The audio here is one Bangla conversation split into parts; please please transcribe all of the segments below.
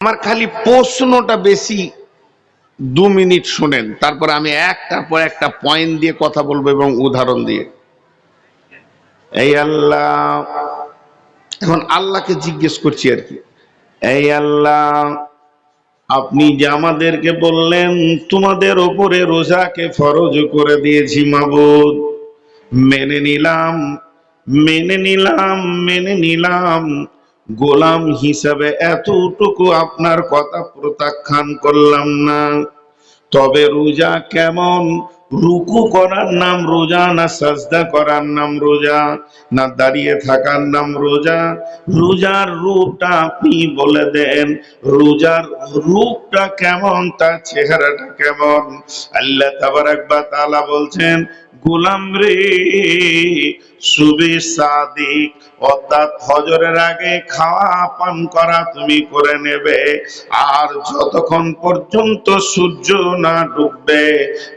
আমার খালি প্রশ্নটা বেশি দু মিনিট শুনেন, তারপর আমি একটার পর একটা পয়েন্ট দিয়ে কথা বলব এবং উদাহরণ দিয়ে। এই আল্লাহ, এখন আল্লাহকে জিজ্ঞেস করছি আর কি। এই আল্লাহ, আপনি যে আমাদেরকে বললেন, তোমাদের ওপরে রোজাকে ফরজ করে দিয়েছি মাবুদ। মেনে নিলাম মেনে নিলাম মেনে নিলাম। গোলাম হিসাবে এতটুকু আপনার কথা প্রত্যাখ্যান করলাম না। তবে রোজা কেমন? রুকু করার নাম রোজা না সাজদা করার নাম রোজা? না দাঁড়িয়ে থাকার নাম রোজা? রোজার রূপটা আপনি বলে দেন, রোজার রূপটা কেমন? তার চেহারাটা কেমন? আল্লাহ তাবারাক বা তাআলা বলছেন গোলাম রে সুবে সাদিক। অর্থাৎ হজরের আগে খাওয়া পান করা তুমি করে নেবে। আর যতক্ষণ পর্যন্ত সূর্য না ডুববে,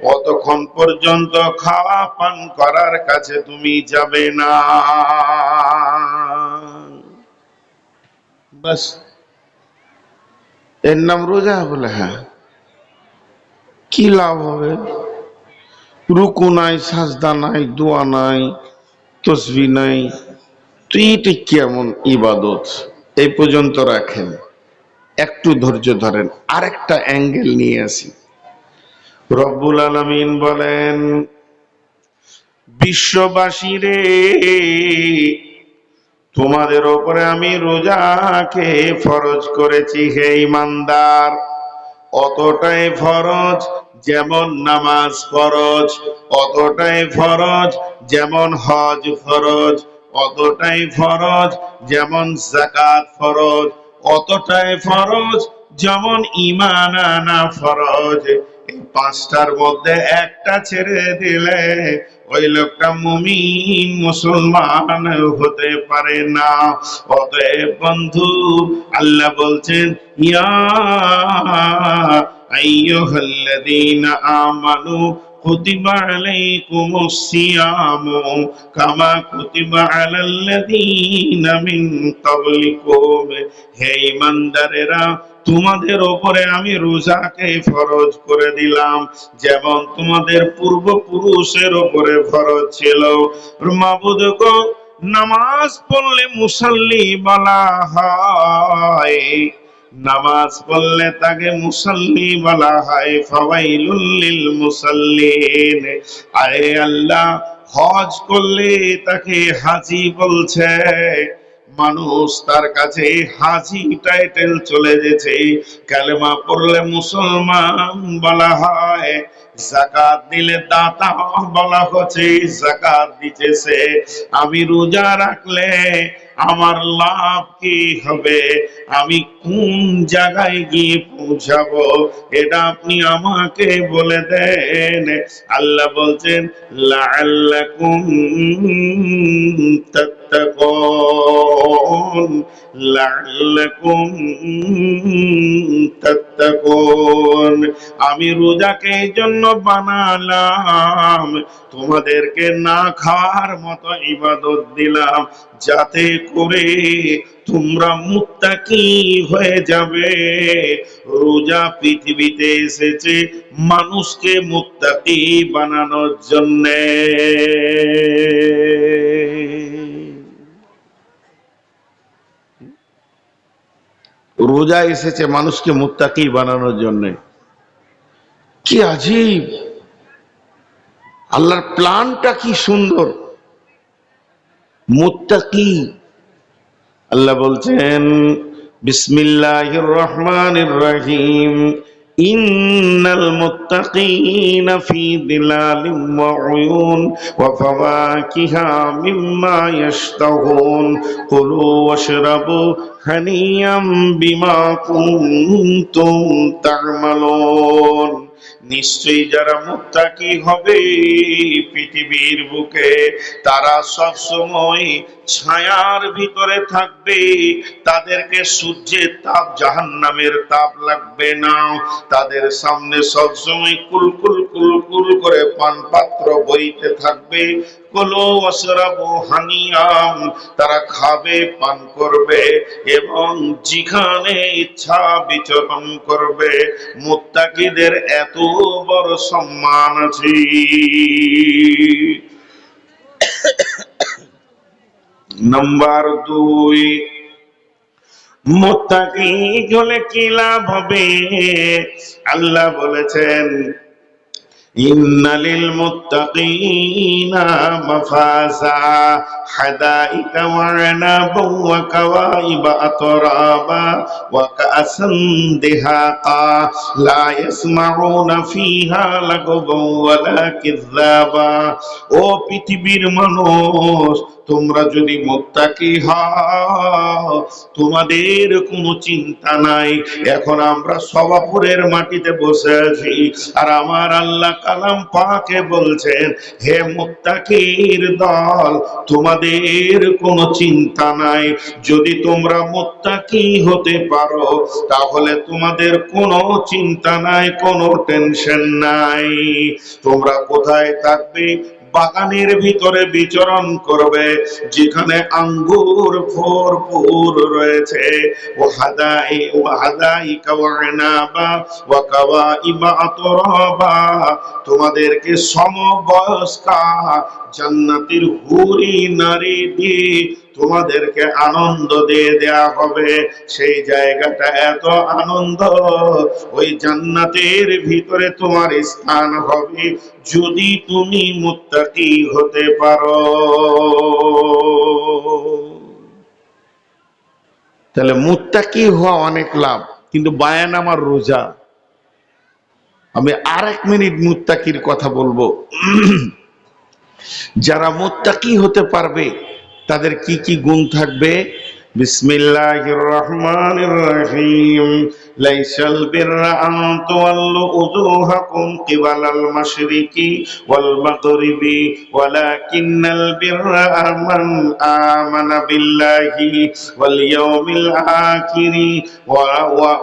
অতক্ষণ পর্যন্ত খাওয়া পান করার কাছে তুমি যাবে না। বাস। এর নাম রোজা বলে হ্যাঁ। কি লাভ হবে? রুকু নাই, সাজদা নাই, দোয়া নাই, তসবি নাই। তো এইটা কেমন ইবাদত? এই পর্যন্ত রাখেন। একটু ধৈর্য ধরেন। আরেকটা অ্যাঙ্গেল নিয়ে আসি। রব্বুল আলামিন বলেন, বিশ্ববাসী রে, তোমাদের ওপরে আমি রোজাকে ফরজ করেছি, হে ইমানদার। অতটাই ফরজ যেমন নামাজ ফরজ, অতটাই ফরজ যেমন হজ ফরজ, অতটাই ফরজ যেমন জাকাত ফরজ, অতটাই ফরজ যেমন ইমান আনা ফরজ। পাঁচটার মধ্যে একটা ছেড়ে দিলে ওই লোকটা মুমিন মুসলমান হতে পারে না। অতএব বন্ধু, আল্লাহ বলছেন, ইয়া আইয়ুহাল্লাযীনা আমানু كتب عليكم الصيام كما كتب على الذين من قبلكم হে ইমানদারেরা তোমাদের ওপরে আমি রোজাকে ফরজ করে দিলাম যেমন তোমাদের পূর্বপুরুষের ওপরে ফরজ ছিল মাবুদ গো নামাজ পড়লে মুসল্লি বলা হয় নামাজ পড়লে তাকে মুসল্লি বলা হয়। ফাওয়াইলুল লিল মুসাল্লিন। আরে আল্লাহ, হজ করলে তাকে হাজি বলছে। মানুষ তার কাছে হাজি টাইটেল চলে গেছে। কালেমা পড়লে মুসলমান বলা হয়। জাকাত দিলে দাতা বলা হচ্ছে, জাকাত দিতেছে। আমি রোজা রাখলে আমার লাভ কি হবে? আমি কোন জায়গায় গিয়ে পৌঁছাবো? এটা আপনি আমাকে বলে দেন। আল্লাহ বলছেন আমি রোজাকে এই জন্য বানালাম, তোমাদেরকে না খাওয়ার মতো ইবাদত দিলাম, যাতে করে তোমরা মুত্তাকি হয়ে যাবে। রোজা পৃথিবীতে এসেছে মানুষকে মুত্তাকি বানানোর জন্যে। রোজা এসেছে মানুষকে মুত্তাকি বানানোর জন্য। কি আজীব! আল্লাহর প্ল্যানটা কি সুন্দর। মুত্তাকি আল্লাহ বলছেন, বিসমিল্লাহির রহমানির রহিম। ইন্নাল মুত্তাকিনা ফি দিলালিম ওয়া উয়ুন ওয়া ফাওয়াকিহা মিম্মা ইয়াশতাহুন কুলু ওয়াশরাবু হানিয়াম বিমা কুনতুম তা'মালুন। নিশ্চয়ই যারা মুত্তাকি হবে পৃথিবীর বুকে, তারা সব সময় ছায়ার ভিতরে থাকবে। তাদেরকে সূর্যের তাপ, জাহান্নামের তাপ লাগবে না। তাদের সামনে সবসময় কুলকুল কুলকুল করে পান পাত্র বইতে থাকবে। তারা খাবে, পান করবে এবং যেখানে ইচ্ছা বিচরণ করবে। মুত্তাকিদের এত বড় সম্মান আছে। নাম্বার দুই, মোত্তাকি হলে কি লাভ হবে? আল্লাহ বলেছেন, ইন্নালিল মুত্তাকিনা হাদাইকা ওয়ানাবা ওয়া কাওয়াইবা আতরাবা, ওয়া কাসান দিহাকা, লা ফিহা কিযাবা ও পৃথিবীর মানুষ তোমরা যদি মোত্তাকি তোমাদের কোনো চিন্তা নাই। এখন আমরা সবাপুরের মাটিতে বসে আছি, আর আমার আল্লাহ কালাম পাকে বলছেন, হে মুত্তাকির দল, তোমাদের কোনো চিন্তা নাই। যদি তোমরা মুত্তাকি হতে পারো, তাহলে তোমাদের কোনো চিন্তা নাই, কোনো টেনশন নাই। তোমরা কোথায় থাকবে বাগানের ভিতরে বিচরণ করবে, যেখানে আঙ্গুর ভরপুর রয়েছে। ও হাদাই ও হাদাই কাওয়ানাবা ওয়া কাওয়াইমা আতরাবা। তোমাদেরকে সমবয়স্কা জান্নাতের হুরি নারী দিয়ে তোমাদেরকে আনন্দ দিয়ে দেয়া হবে। সেই জায়গাটা এত আনন্দ, ওই জান্নাতের ভিতরে তোমার স্থান হবে। যদি তুমি মুত্তাকি হতে পারো। তাহলে মুত্তাকি হওয়া অনেক লাভ, কিন্তু বায়ান আমার রোজা। আমি আর এক মিনিট মুত্তাকির কথা বলব। যারা মুত্তাকি হতে পারবে তাদের কি কি গুণ থাকবে? বিসমিল্লাহির রহমানির রহিম লাইসাল বিররা আন তুওয়াল্লু কিবালাল মাশরিকি ওয়াল মাগরিবি। ওয়ালাকিন্নাল বিররা মান আমানা বিল্লাহি ওয়াল ইয়াউমিল আখিরি। ওয়া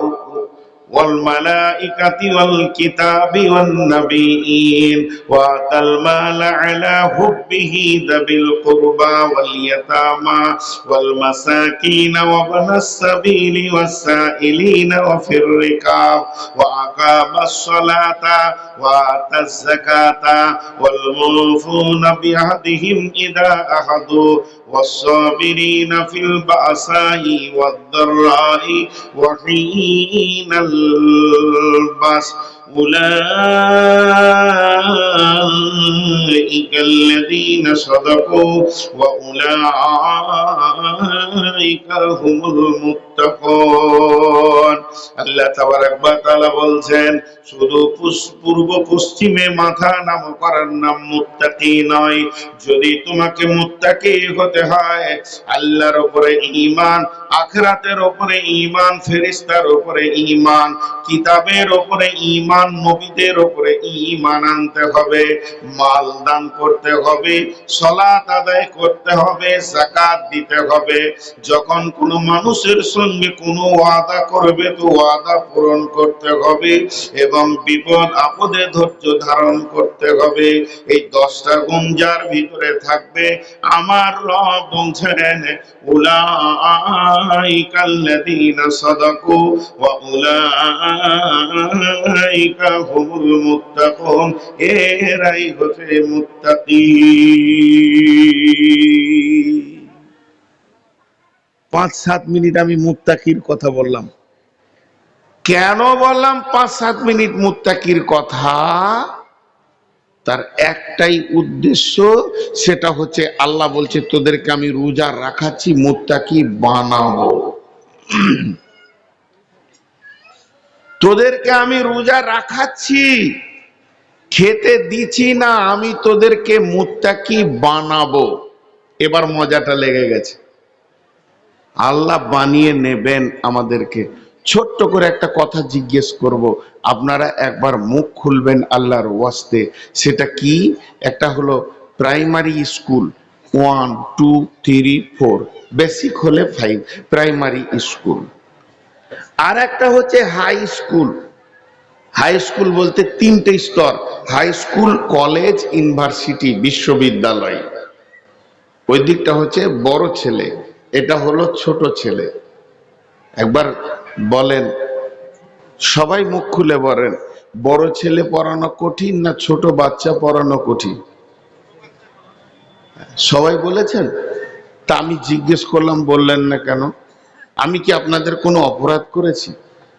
والملائكة والكتاب والنبيين وآتى المال على حبه ذوي القربى واليتامى والمساكين وابن السبيل والسائلين وفي الركاب وأقام الصلاة وآتى الزكاة والموفون بعهدهم إذا أخذوا والصابرين في البأساء والضراء وحين البأس أولئك الذين صدقوا وأولئك هم المتقون আল্লাহ তাবারাক ওয়া তাআলা বলছেন শুধু পুস- পূর্ব পশ্চিমে মাথা নাম করার নাম মুত্তাকি নয়। যদি তোমাকে মুত্তাকি হতে হয়, আল্লাহর উপরে উপরে উপরে কিতাবের উপরে নবীদের উপরে আনতে হবে মাল দান করতে হবে, সালাত আদায় করতে হবে, যাকাত দিতে হবে। যখন কোনো মানুষের সঙ্গে কোনো ওয়াদা করবে, তো ওয়াদা পূরণ করতে হবে এবং বিপদ আপদে ধৈর্য ধারণ করতে হবে। এই দশটা গুণ যার ভিতরে থাকবে। আমার ওয়া উলাইকা হুমুল মুত্তাকুন। এরাই হচ্ছে মুত্তাকি। পাঁচ সাত মিনিট আমি মুত্তাকির কথা বললাম। কেন বললাম পাঁচ সাত মিনিট মুত্তাকির কথা? তার একটাই উদ্দেশ্য, সেটা হচ্ছে আল্লাহ বলছে, তোদেরকে আমি রোজা রাখাচ্ছি, মুত্তাকি বানাবো। তোদেরকে আমি রোজা রাখাচ্ছি, খেতে দিচ্ছি না, আমি তোদেরকে মুত্তাকি বানাবো। এবার মজাটা লেগে গেছে। আল্লাহ বানিয়ে নেবেন আমাদেরকে। ছোট্ট করে একটা কথা জিজ্ঞেস করব। আপনারা একবার মুখ খুলবেন আল্লাহর ওয়াস্তে। সেটা কি? একটা হলো primary school, one, two, three, four. Basic হলে ফাইভ, প্রাইমারি স্কুল। আর একটা হচ্ছে হাই স্কুল। হাই স্কুল বলতে তিনটে স্তর। হাই স্কুল, কলেজ, ইউনিভার্সিটি, বিশ্ববিদ্যালয়। ওই দিকটা হচ্ছে বড় ছেলে। এটা হলো ছোট ছেলে। একবার বলেন, সবাই মুখ খুলে বলেন, বড় ছেলে পড়ানো কঠিন না ছোট বাচ্চা পড়ানো কঠিন? সবাই বলেছেন? তা আমি জিজ্ঞেস করলাম, বললেন না কেন? আমি কি আপনাদের কোনো অপরাধ করেছি?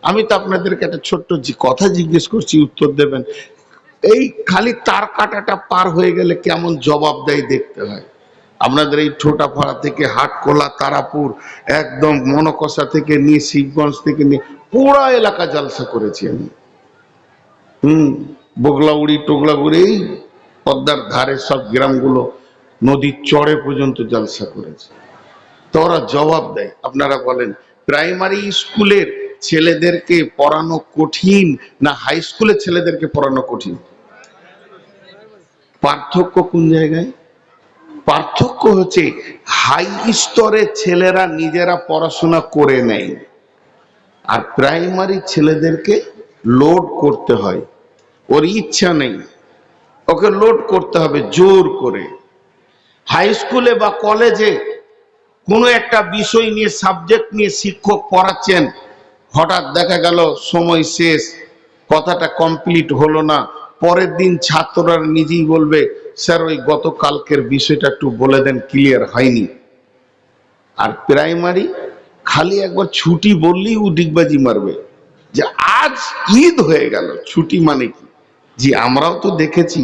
আমি তো আপনাদেরকে একটা ছোট্ট কথা জিজ্ঞেস করছি, উত্তর দেবেন। এই খালি তার কাটাটা পার হয়ে গেলে কেমন জবাব দেয় দেখতে হয়? আপনাদের এই ঠোঁটাপাড়া থেকে, হাটকোলা, তারাপুর, একদম মনকষা থেকে নিয়ে শিবগঞ্জ থেকে নিয়ে পুরা এলাকা জালসা করেছি আমি। হুম, বগলাউড়ি, টোগলাগুড়ি, এই পদ্মার ধারে সব গ্রামগুলো নদীর চড়ে পর্যন্ত জালসা করেছে। তো ওরা জবাব দেয়, আপনারা বলেন, প্রাইমারি স্কুলের ছেলেদেরকে পড়ানো কঠিন না হাই স্কুলের ছেলেদেরকে পড়ানো কঠিন? পার্থক্য কোন জায়গায়? পার্থক্য হচ্ছে হাই স্তরের ছেলেরা নিজেরা পড়াশোনা করে নেয়। আর প্রাইমারি ছেলেদেরকে লোড করতে হয়। ওর ইচ্ছা নেই। ওকে লোড করতে হবে জোর করে। হাই স্কুলে বা কলেজে কোনো একটা বিষয় নিয়ে, সাবজেক্ট নিয়ে শিক্ষক পড়াচ্ছেন, হঠাৎ দেখা গেল সময় শেষ, কথাটা কমপ্লিট হলো না, পরের দিন ছাত্ররা নিজেই বলবে স্যার, ওই গতকালকের বিষয়টা একটু বলে দেন ক্লিয়ার হয়নি। আর প্রাইমারি খালি একবার ছুটি বললেই ও ডিগবাজি মারবে। যে আজ ঈদ হয়ে গেল, ছুটি মানে কি? জি, আমরাও তো দেখেছি।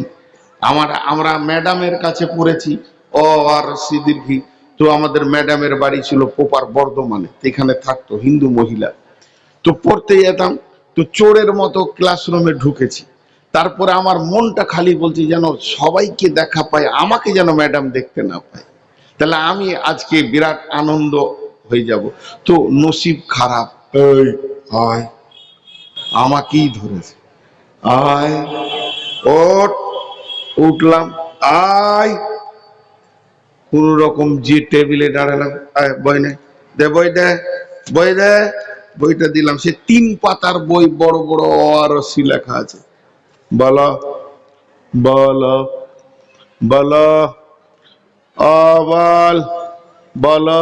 আমার, আমরা ম্যাডামের কাছে পড়েছি, অ আর সিদির্ঘি তো আমাদের ম্যাডামের বাড়ি ছিল পোপার বর্ধমানে, এখানে থাকতো হিন্দু মহিলা। তো পড়তে যেতাম, তো চোরের মতো ক্লাসরুমে ঢুকেছি। তারপরে আমার মনটা খালি বলছে যেন সবাইকে দেখা পায়, আমাকে যেন ম্যাডাম দেখতে না পায়। তাহলে আমি আজকে বিরাট আনন্দ হয়ে যাব। তো নসিব খারাপ আয়, আমাকেই ধরেছে। আয় উঠলাম, আয়। কোন রকম যে টেবিলে দাঁড়ালাম, আয় বই নে, দে বই দে বই দে, বইটা দিলাম। সে তিন পাতার বই, বড় বড় অ আর সি লেখা আছে। বলো বলো বলো অবল বলো।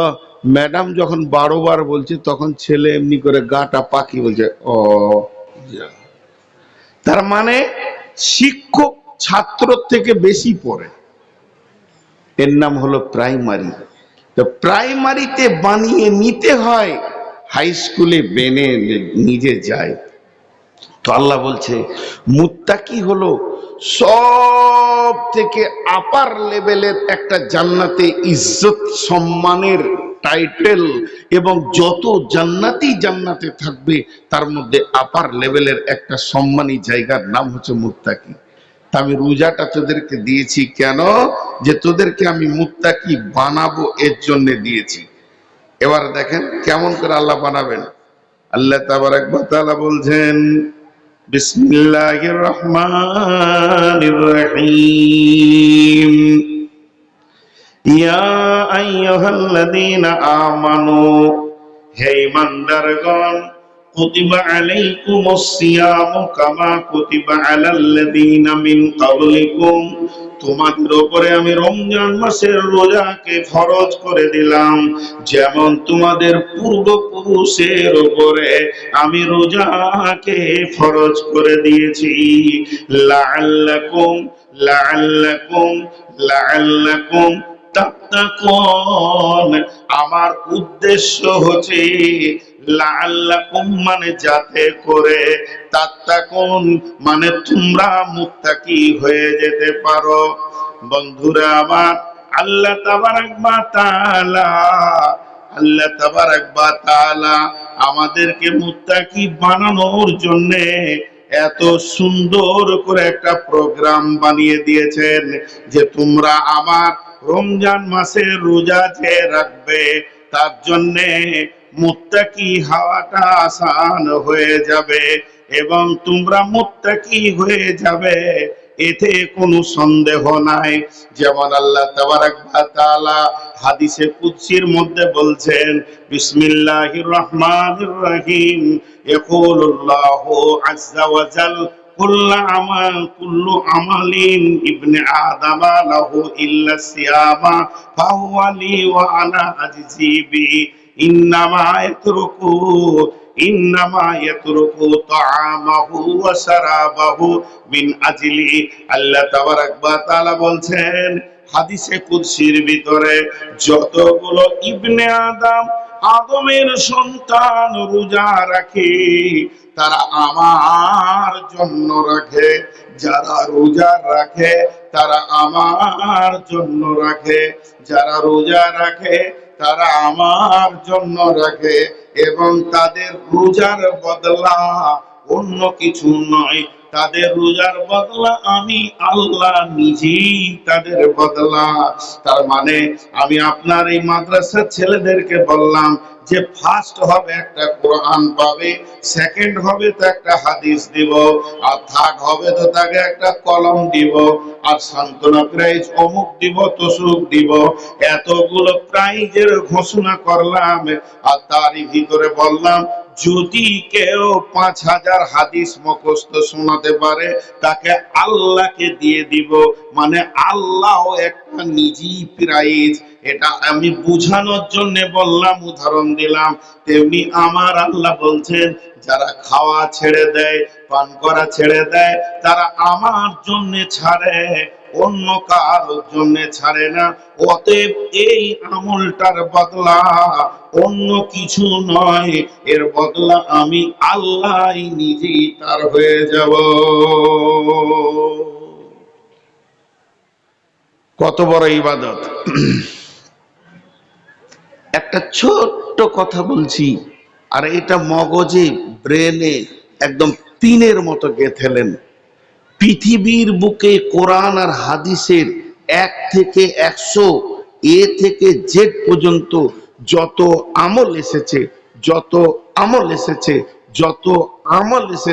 ম্যাডাম যখন বারো বার বলছে, তখন ছেলে এমনি করে গাটা পাকি বলছে যা। তার মানে শিক্ষক ছাত্র থেকে বেশি পড়ে। এর নাম হলো প্রাইমারি। তো প্রাইমারিতে বানিয়ে নিতে হয়, হাই স্কুলে বেনে নিজে যায়। তো আল্লাহ বলছে, মুত্তাকি হলো সব থেকে আপার লেভেলের একটা জান্নাতে ইজ্জত সম্মানের টাইটেল এবং যত জান্নাতি জান্নাতে থাকবে, তার মধ্যে আপার লেভেলের একটা সম্মানী জায়গার নাম হচ্ছে মুত্তাকি। তা আমি রোজাটা তোদেরকে দিয়েছি কেন? যে তোদেরকে আমি মুত্তাকি বানাবো এর জন্য দিয়েছি। এবার দেখেন কেমন করে আল্লাহ বানাবেন। আল্লাহ তাবারাক ওয়া তাআলা বলছেন বিসমিল্লাহির রহমানির রহিম ইয়া আইয়ুহাল্লাযীনা আমানু হে তোমাদের উপরে আমি রমজান মাসের রোজাকে ফরজ করে দিলাম। যেমন তোমাদের পূর্বপুরুষের উপরে আমি রোজাকে ফরজ করে দিয়েছি। লাআল্লাকুম লাআল্লাকুম তাত্তাকুন। আমার উদ্দেশ্য হচ্ছে লাআল্লাকুম মানে যাতে করে তাত্তাকুন মানে তোমরা মুত্তাকি হয়ে যেতে পারো। বন্ধুরা আমার, আল্লাহ তাবারাক ওয়া তাআলা, আল্লাহ তাবারাক ওয়া তাআলা আমাদেরকে মুত্তাকি বানানোর জন্যে এত সুন্দর করে একটা প্রোগ্রাম বানিয়ে দিয়েছেন যে তোমরা আমার রমজান মাসে রোজা যে রাখবে, তার জন্যে মুত্তাকি হাওয়াটা আসান হয়ে যাবে এবং তোমরা মুত্তাকি হয়ে যাবে, এতে কোনো সন্দেহ নাই। যেমন আল্লাহ তাআলা হাদিসে কুদসির মধ্যে বলছেন, বিসমিল্লাহির রহমানির রহিম, ইয়াকুলুল্লাহু আজ্জা কুল্লা আমাল, কুল্লু আমালিন, ইবনে আদামা লাহু ইল্লা সিয়ামা, ফাহুয়া লি ওয়া আনা আজিজি বলছেন, হাদিসে ভিতরে যতগুলো ইবনে আদম আদমের সন্তান রোজা রাখে, তারা আমার জন্য রাখে। যারা রোজা রাখে, তারা আমার জন্য রাখে। যারা রোজা রাখে তারা আমার জন্য রাখে এবং তাদের রোজার বদলা অন্য কিছু নয়। তাদের রোজার বদলা আমি আল্লাহ নিজেই তাদের বদলা। তার মানে আমি আপনার এই মাদ্রাসার ছেলেদেরকে বললাম যে ফার্স্ট হবে একটা কোরআন পাবে সেকেন্ড হবে তো একটা হাদিস দিব, আর থার্ড হবে তো তাকে একটা কলম দিব, আর সান্ত্বনা প্রাইজ অমুক দিব, তসুক দিব। এতগুলো প্রাইজের ঘোষণা করলাম, আর তারই ভিতরে বললাম যদি কেউ পাঁচ হাজার হাদিস মুখস্থ শোনাতে পারে, তাকে আল্লাহকে দিয়ে দিব। মানে আল্লাহ একটা নিজেই প্রাইজ। এটা আমি বুঝানোর জন্য বললাম, উদাহরণ দিলাম। তেমনি আমার আল্লাহ বলছেন, যারা খাওয়া ছেড়ে দেয়, পান করা ছেড়ে দেয়, তারা আমার জন্য ছাড়ে। অন্য কারোর জন্য ছাড়ে না। অতএব এই আমলটার বদলা অন্য কিছু নয়। এর বদলা আমি আল্লাহ নিজেই তার হয়ে যাব। কত বড় ইবাদত। একটা ছোট্ট কথা বলছি, আর এটা মগজে, ব্রেনে, একদম পিনের মতো গেথেলেন। পৃথিবীর বুকে কোরআন আর হাদিসের এক থেকে একশো, এ থেকে জেড পর্যন্ত যত আমল এসেছে, যত আমল এসেছে, যত আমল এসেছে